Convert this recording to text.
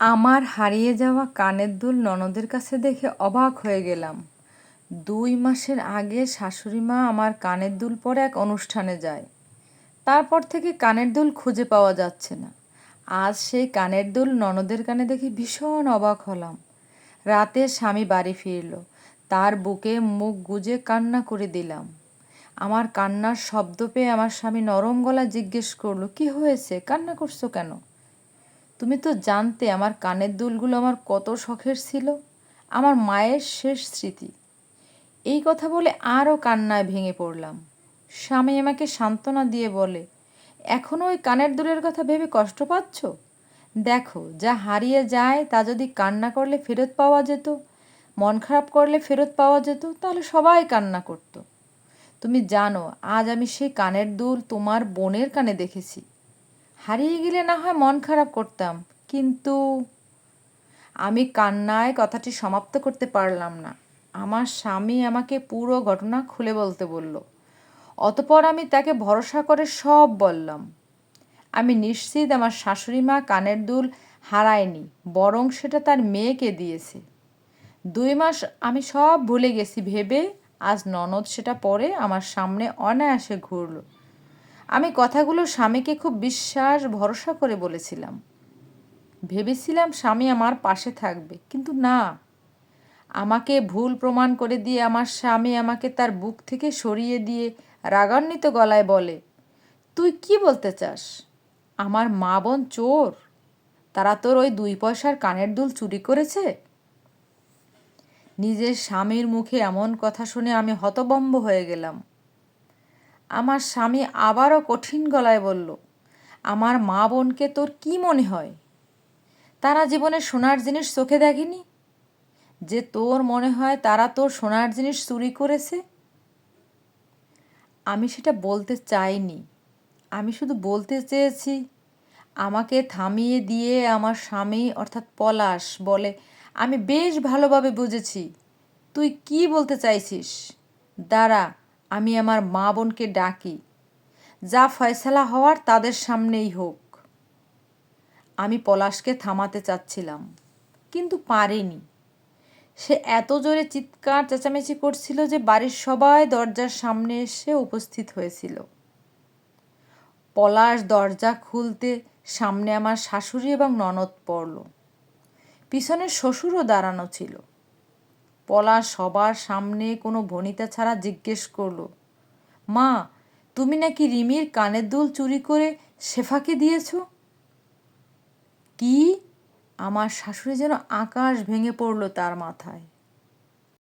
আমার হারিয়ে যাওয়া কানের দুল ননদের কাছে দেখে অবাক হয়ে গেলাম। দুই মাসের আগে শাশুড়ি মা আমার কানের দুল পরে এক অনুষ্ঠানে যায়। তারপর থেকে কানের দুল খুঁজে পাওয়া যাচ্ছে না। আজ সেই কানের দুল ননদের কানে দেখে ভীষণ অবাক হলাম। রাতে স্বামী বাড়ি ফিরল। তার বুকে মুখ গুজে কান্না করে দিলাম। আমার কান্নার শব্দ পেয়ে আমার স্বামী নরম গলা জিজ্ঞেস করল, কি হয়েছে? কান্না করছ কেন? তুমি তো জানতে আমার কানের দুলগুলো আমার কত শখের ছিল। আমার মায়ের শেষ স্মৃতি। এই কথা বলে আরও কান্নায় ভেঙে পড়লাম। স্বামী আমাকে সান্ত্বনা দিয়ে বলে এখনও ওই কানের দুলের কথা ভেবে কষ্ট পাচ্ছ? দেখো, যা হারিয়ে যায় তা যদি কান্না করলে ফেরত পাওয়া যেত, মন খারাপ করলে ফেরত পাওয়া যেত, তাহলে সবাই কান্না করত। তুমি জানো, আজ আমি সেই কানের দুল তোমার বোনের কানে দেখেছি। হারিয়ে গেলে না হয় মন খারাপ করতাম, কিন্তু আমি কান্নায় কথাটি সমাপ্ত করতে পারলাম না। আমার স্বামী আমাকে পুরো ঘটনা খুলে বলতে বলল। অতপর আমি তাকে ভরসা করে সব বললাম। আমি নিশ্চিত আমার শাশুড়ি মা কানের দুল হারায়নি, বরং সেটা তার মেয়েকে দিয়েছে। দুই মাস আমি সব ভুলে গেছি ভেবে, আজ ননদ সেটা পরে আমার সামনে অনায়াসে ঘুরলো। আমি কথাগুলো স্বামীকে খুব বিশ্বাস, ভরসা করে বলেছিলাম। ভেবেছিলাম স্বামী আমার পাশে থাকবে, কিন্তু না। আমাকে ভুল প্রমাণ করে দিয়ে আমার স্বামী আমাকে তার বুক থেকে সরিয়ে দিয়ে রাগান্বিত গলায় বলে, তুই কি বলতে চাস? আমার মা বোন চোর। তারা তোর ওই দুই পয়সার কানের দুল চুরি করেছে? নিজের স্বামীর মুখে এমন কথা শুনে আমি হতবম্ব হয়ে গেলাম। আমার স্বামী আবারও কঠিন গলায় বলল, আমার মা বোনকে তোর কি মনে হয়? তারা জীবনে সোনার জিনিস চোখে দেখেনি? যে তোর মনে হয় তারা তোর সোনার জিনিস চুরি করেছে? আমি সেটা বলতে চাইনি। আমি শুধু বলতে চেয়েছি, আমাকে থামিয়ে দিয়ে আমার স্বামী অর্থাৎ পলাশ বলে, আমি বেশ ভালোভাবে বুঝেছি। তুই কি বলতে চাইছিস? দাঁড়া আমি আমার মা বোনকে ডাকি। যা ফয়সালা হওয়ার তাদের সামনেই হোক। আমি পলাশকে থামাতে চাচ্ছিলাম, কিন্তু পারিনি। সে এত জোরে চিৎকার, চেঁচামেচি করছিল যে বাড়ির সবাই দরজার সামনে এসে উপস্থিত হয়েছিল। পলাশ দরজা খুলতে সামনে আমার শাশুড়ি এবং ননদ পড়ল। পিছনে শ্বশুরও দাঁড়ানো ছিল। পলাশ সবার সামনে কোনো ভনিতা ছাড়া জিজ্ঞেস করল, মা, তুমি নাকি রিমির কানের দুল চুরি করে শেফাকে দিয়েছ? কি? আমার শাশুড়ি যেন আকাশ ভেঙে পড়ল তার মাথায়।